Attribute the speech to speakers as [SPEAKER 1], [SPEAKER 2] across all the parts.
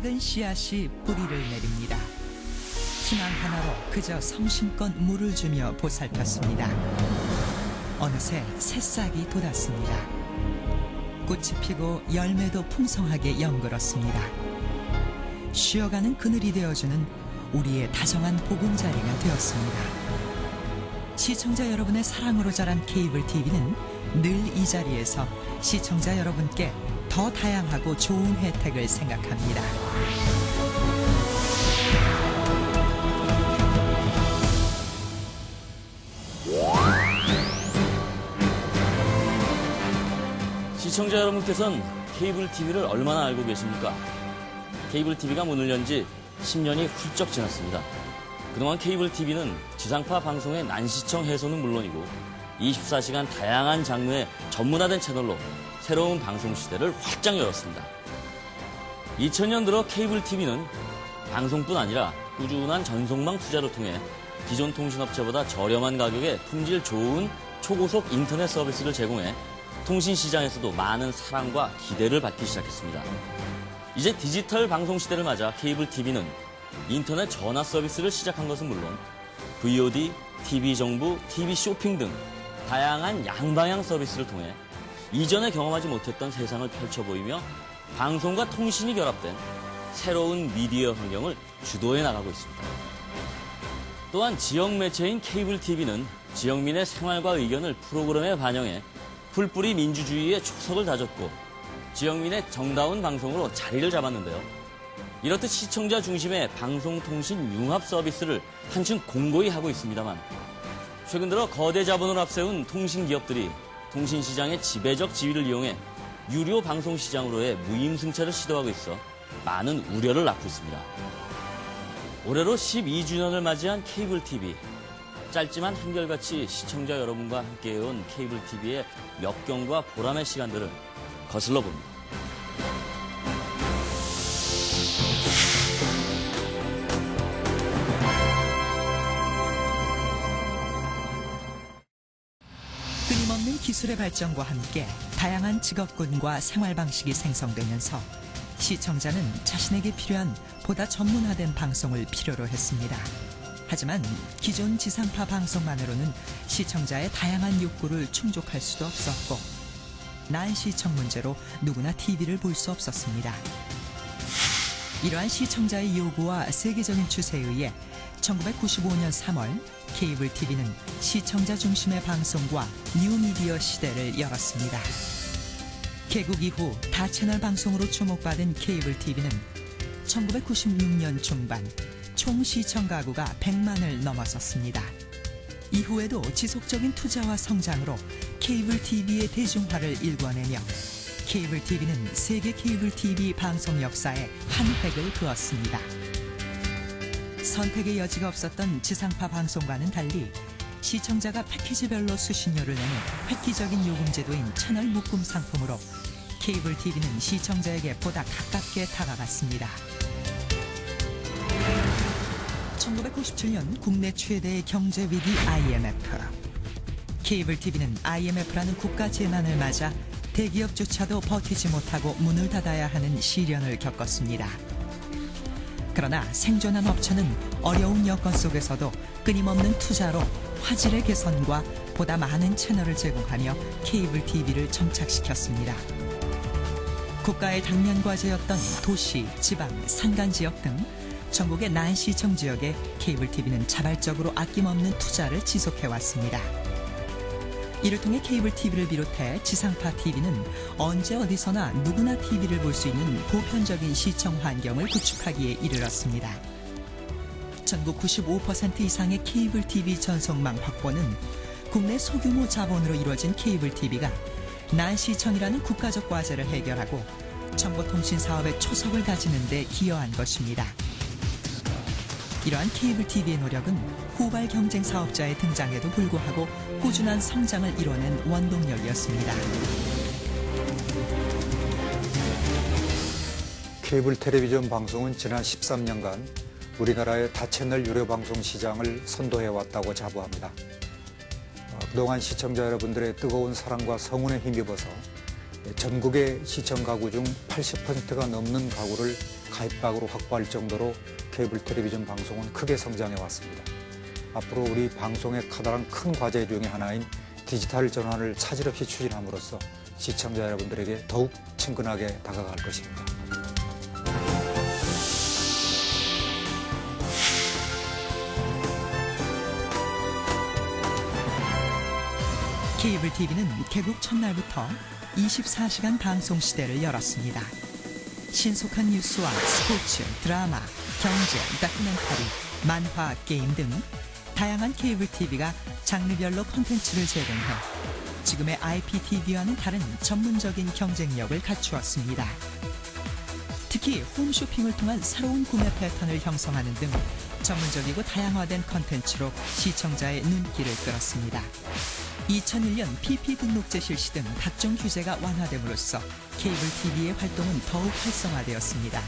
[SPEAKER 1] 작은 씨앗이 뿌리를 내립니다. 희망 하나로 그저 성심껏 물을 주며 보살폈습니다. 어느새 새싹이 돋았습니다. 꽃이 피고 열매도 풍성하게 연글었습니다. 쉬어가는 그늘이 되어주는 우리의 다정한 보금자리가 되었습니다. 시청자 여러분의 사랑으로 자란 케이블 TV는 늘 이 자리에서 시청자 여러분께 더 다양하고 좋은 혜택을 생각합니다.
[SPEAKER 2] 시청자 여러분께서는 케이블 TV를 얼마나 알고 계십니까? 케이블 TV가 문을 연 지 10년이 훌쩍 지났습니다. 그동안 케이블 TV는 지상파 방송의 난시청 해소는 물론이고 24시간 다양한 장르의 전문화된 채널로 새로운 방송 시대를 활짝 열었습니다. 2000년 들어 케이블 TV는 방송뿐 아니라 꾸준한 전송망 투자를 통해 기존 통신업체보다 저렴한 가격에 품질 좋은 초고속 인터넷 서비스를 제공해 통신 시장에서도 많은 사랑과 기대를 받기 시작했습니다. 이제 디지털 방송 시대를 맞아 케이블 TV는 인터넷 전화 서비스를 시작한 것은 물론 VOD, TV 정부, TV 쇼핑 등 다양한 양방향 서비스를 통해 이전에 경험하지 못했던 세상을 펼쳐 보이며 방송과 통신이 결합된 새로운 미디어 환경을 주도해 나가고 있습니다. 또한 지역 매체인 케이블 TV는 지역민의 생활과 의견을 프로그램에 반영해 풀뿌리 민주주의의 초석을 다졌고 지역민의 정다운 방송으로 자리를 잡았는데요. 이렇듯 시청자 중심의 방송통신 융합 서비스를 한층 공고히 하고 있습니다만 최근 들어 거대 자본을 앞세운 통신 기업들이 통신 시장의 지배적 지위를 이용해 유료 방송 시장으로의 무임승차를 시도하고 있어 많은 우려를 낳고 있습니다. 올해로 12주년을 맞이한 케이블 TV. 짧지만 한결같이 시청자 여러분과 함께해온 케이블 TV의 역경과 보람의 시간들을 거슬러 봅니다.
[SPEAKER 1] 기술의 발전과 함께 다양한 직업군과 생활 방식이 생성되면서 시청자는 자신에게 필요한 보다 전문화된 방송을 필요로 했습니다. 하지만 기존 지상파 방송만으로는 시청자의 다양한 욕구를 충족할 수도 없었고 난 시청 문제로 누구나 TV를 볼 수 없었습니다. 이러한 시청자의 요구와 세계적인 추세에 의해 1995년 3월 케이블 TV는 시청자 중심의 방송과 뉴미디어 시대를 열었습니다. 개국 이후 다채널 방송으로 주목받은 케이블 TV는 1996년 중반 총 시청 가구가 100만을 넘어섰습니다. 이후에도 지속적인 투자와 성장으로 케이블 TV의 대중화를 일궈내며 케이블 TV는 세계 케이블 TV 방송 역사에 한 획을 그었습니다. 선택의 여지가 없었던 지상파 방송과는 달리 시청자가 패키지별로 수신료를 내는 획기적인 요금 제도인 채널 묶음 상품으로 케이블 TV는 시청자에게 보다 가깝게 다가갔습니다. 1997년 국내 최대의 경제 위기 IMF. 케이블 TV는 IMF라는 국가 재난을 맞아 대기업조차도 버티지 못하고 문을 닫아야 하는 시련을 겪었습니다. 그러나 생존한 업체는 어려운 여건 속에서도 끊임없는 투자로 화질의 개선과 보다 많은 채널을 제공하며 케이블 TV를 정착시켰습니다. 국가의 당면 과제였던 도시, 지방, 산간 지역 등 전국의 난시청 지역에 케이블 TV는 자발적으로 아낌없는 투자를 지속해 왔습니다. 이를 통해 케이블 TV를 비롯해 지상파 TV는 언제 어디서나 누구나 TV를 볼 수 있는 보편적인 시청 환경을 구축하기에 이르렀습니다. 전국 95% 이상의 케이블 TV 전송망 확보는 국내 소규모 자본으로 이루어진 케이블 TV가 난시청이라는 국가적 과제를 해결하고 정보통신 사업의 초석을 다지는 데 기여한 것입니다. 이러한 케이블 TV의 노력은 후발 경쟁 사업자의 등장에도 불구하고 꾸준한 성장을 이뤄낸 원동력이었습니다.
[SPEAKER 3] 케이블 텔레비전 방송은 지난 13년간 우리나라의 다채널 유료 방송 시장을 선도해 왔다고 자부합니다. 어, 그동안 시청자 여러분들의 뜨거운 사랑과 성원에 힘입어서 전국의 시청 가구 중 80%가 넘는 가구를 가입박으로 확보할 정도로 케이블 텔레비전 방송은 크게 성장해 왔습니다. 앞으로 우리 방송의 커다란 큰 과제 중의 하나인 디지털 전환을 차질 없이 추진함으로써 시청자 여러분들에게 더욱 친근하게 다가갈 것입니다.
[SPEAKER 1] 케이블 TV는 개국 첫날부터 24시간 방송 시대를 열었습니다. 신속한 뉴스와 스포츠, 드라마, 경제, 다큐멘터리, 만화, 게임 등 다양한 케이블 TV가 장르별로 콘텐츠를 제공해 지금의 IPTV와는 다른 전문적인 경쟁력을 갖추었습니다. 특히 홈쇼핑을 통한 새로운 구매 패턴을 형성하는 등 전문적이고 다양화된 콘텐츠로 시청자의 눈길을 끌었습니다. 2001년 PP 등록제 실시 등 각종 규제가 완화됨으로써 케이블 TV의 활동은 더욱 활성화되었습니다.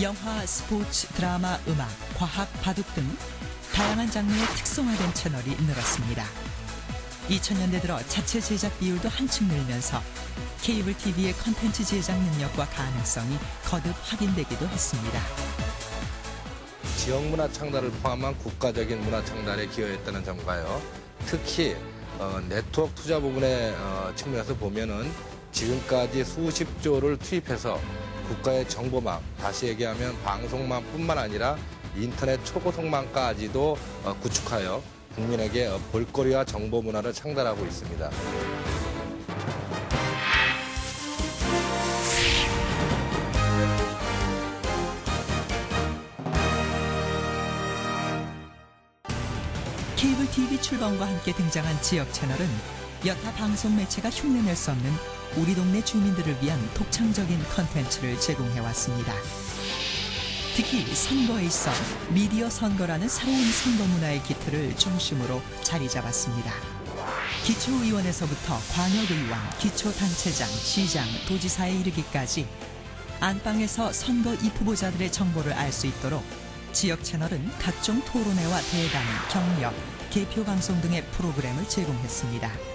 [SPEAKER 1] 영화, 스포츠, 드라마, 음악, 과학, 바둑 등 다양한 장르의 특성화된 채널이 늘었습니다. 2000년대 들어 자체 제작 비율도 한층 늘면서 케이블 TV의 컨텐츠 제작 능력과 가능성이 거듭 확인되기도 했습니다.
[SPEAKER 4] 지역 문화 창달을 포함한 국가적인 문화 창달에 기여했다는 점과요. 특히 어, 네트워크 투자 부분의 어, 측면에서 보면은 지금까지 수십 조를 투입해서 국가의 정보망, 다시 얘기하면 방송망뿐만 아니라 인터넷 초고속망까지도 어, 구축하여 국민에게 어, 볼거리와 정보 문화를 창달하고 있습니다.
[SPEAKER 1] 케이블 TV 출범과 함께 등장한 지역 채널은 여타 방송 매체가 흉내낼 수 없는 우리 동네 주민들을 위한 독창적인 컨텐츠를 제공해 왔습니다. 특히 선거에 있어 미디어 선거라는 새로운 선거 문화의 기틀을 중심으로 자리 잡았습니다. 기초의원에서부터 광역의원, 기초단체장, 시장, 도지사에 이르기까지 안방에서 선거 입후보자들의 정보를 알 수 있도록 지역 채널은 각종 토론회와 대담, 경력, 개표 방송 등의 프로그램을 제공했습니다.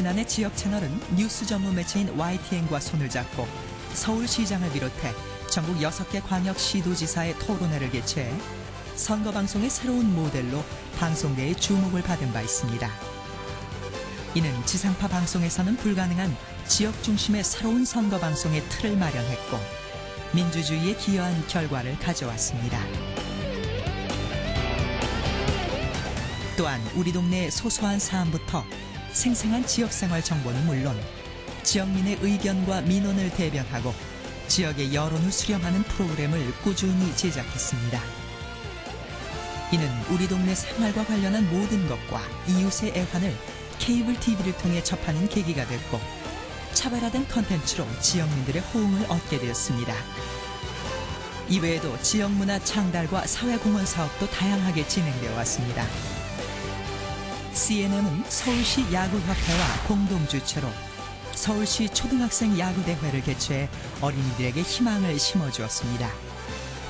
[SPEAKER 1] 지난해 지역 채널은 뉴스 전문 매체인 YTN과 손을 잡고 서울시장을 비롯해 전국 6개 광역 시도지사의 토론회를 개최해 선거 방송의 새로운 모델로 방송계의 주목을 받은 바 있습니다. 이는 지상파 방송에서는 불가능한 지역 중심의 새로운 선거 방송의 틀을 마련했고 민주주의에 기여한 결과를 가져왔습니다. 또한 우리 동네의 소소한 사안부터 생생한 지역생활 정보는 물론 지역민의 의견과 민원을 대변하고 지역의 여론을 수렴하는 프로그램을 꾸준히 제작했습니다. 이는 우리 동네 생활과 관련한 모든 것과 이웃의 애환을 케이블 TV를 통해 접하는 계기가 됐고 차별화된 컨텐츠로 지역민들의 호응을 얻게 되었습니다. 이외에도 지역 문화 창달과 사회공헌 사업도 다양하게 진행되어 왔습니다. CNM은 서울시 야구협회와 공동 주최로 서울시 초등학생 야구대회를 개최해 어린이들에게 희망을 심어주었습니다.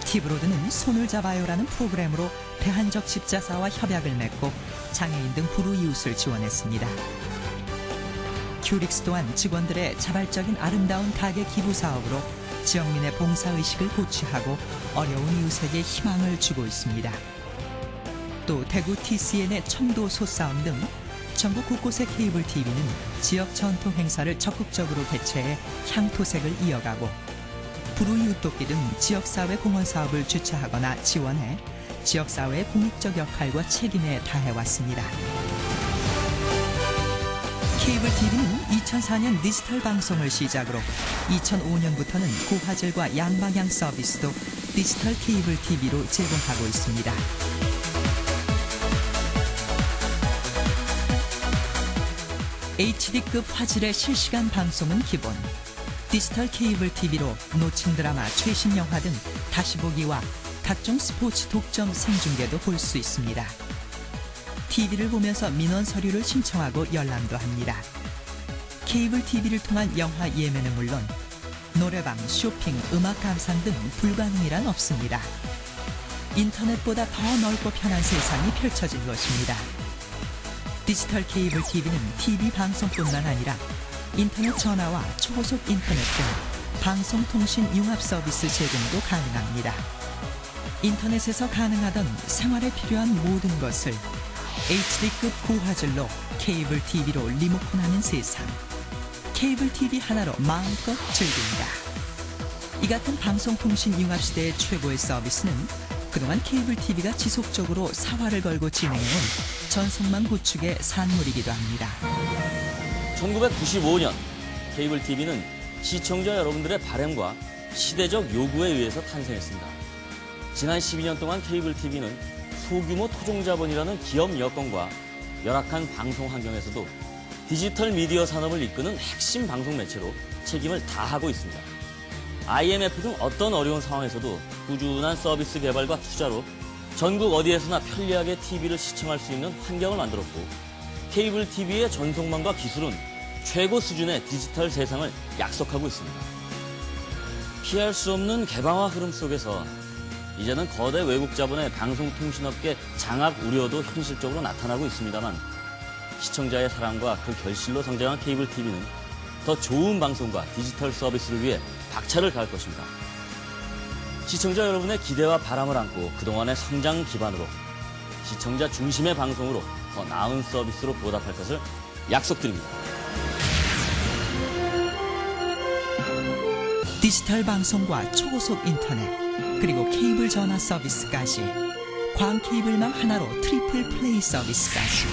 [SPEAKER 1] 티브로드는 손을 잡아요라는 프로그램으로 대한적 십자사와 협약을 맺고 장애인 등 불우이웃을 지원했습니다. 큐릭스 또한 직원들의 자발적인 아름다운 가게 기부 사업으로 지역민의 봉사의식을 고취하고 어려운 이웃에게 희망을 주고 있습니다. 또 대구 TCN의 청도 소싸움 등 전국 곳곳의 케이블 TV는 지역 전통 행사를 적극적으로 개최해 향토색을 이어가고 불우이웃 돕기 등 지역사회 공헌 사업을 주최하거나 지원해 지역사회의 공익적 역할과 책임에 다해왔습니다. 케이블 TV는 2004년 디지털 방송을 시작으로 2005년부터는 고화질과 양방향 서비스도 디지털 케이블 TV로 제공하고 있습니다. HD급 화질의 실시간 방송은 기본. 디지털 케이블 TV로 놓친 드라마, 최신 영화 등 다시 보기와 각종 스포츠 독점 생중계도 볼 수 있습니다. TV를 보면서 민원 서류를 신청하고 열람도 합니다. 케이블 TV를 통한 영화 예매는 물론 노래방, 쇼핑, 음악 감상 등 불가능이란 없습니다. 인터넷보다 더 넓고 편한 세상이 펼쳐진 것입니다. 디지털 케이블 TV는 TV 방송뿐만 아니라 인터넷 전화와 초고속 인터넷 등 방송통신 융합 서비스 제공도 가능합니다. 인터넷에서 가능하던 생활에 필요한 모든 것을 HD급 고화질로 케이블 TV로 리모컨하는 세상. 케이블 TV 하나로 마음껏 즐깁니다. 이 같은 방송통신 융합 시대의 최고의 서비스는 그동안 케이블 TV가 지속적으로 사활을 걸고 진행해온 전송망 구축의 산물이기도 합니다.
[SPEAKER 2] 1995년 케이블 TV는 시청자 여러분들의 바램과 시대적 요구에 의해서 탄생했습니다. 지난 12년 동안 케이블 TV는 소규모 토종자본이라는 기업 여건과 열악한 방송 환경에서도 디지털 미디어 산업을 이끄는 핵심 방송 매체로 책임을 다하고 있습니다. IMF 등 어떤 어려운 상황에서도 꾸준한 서비스 개발과 투자로 전국 어디에서나 편리하게 TV를 시청할 수 있는 환경을 만들었고 케이블 TV의 전송망과 기술은 최고 수준의 디지털 세상을 약속하고 있습니다. 피할 수 없는 개방화 흐름 속에서 이제는 거대 외국 자본의 방송통신업계 장악 우려도 현실적으로 나타나고 있습니다만 시청자의 사랑과 그 결실로 성장한 케이블 TV는 더 좋은 방송과 디지털 서비스를 위해 박차를 가할 것입니다. 시청자 여러분의 기대와 바람을 안고 그동안의 성장 기반으로 시청자 중심의 방송으로 더 나은 서비스로 보답할 것을 약속드립니다.
[SPEAKER 1] 디지털 방송과 초고속 인터넷 그리고 케이블 전화 서비스까지 광 케이블망 하나로 트리플 플레이 서비스까지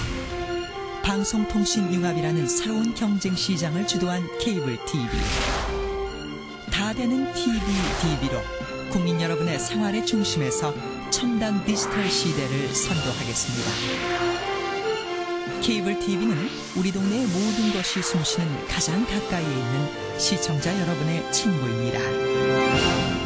[SPEAKER 1] 방송통신 융합이라는 새로운 경쟁 시장을 주도한 케이블 TV 다 되는 TV, DB로 국민 여러분의 생활의 중심에서 첨단 디지털 시대를 선도하겠습니다. 케이블 TV는 우리 동네의 모든 것이 숨쉬는 가장 가까이에 있는 시청자 여러분의 친구입니다.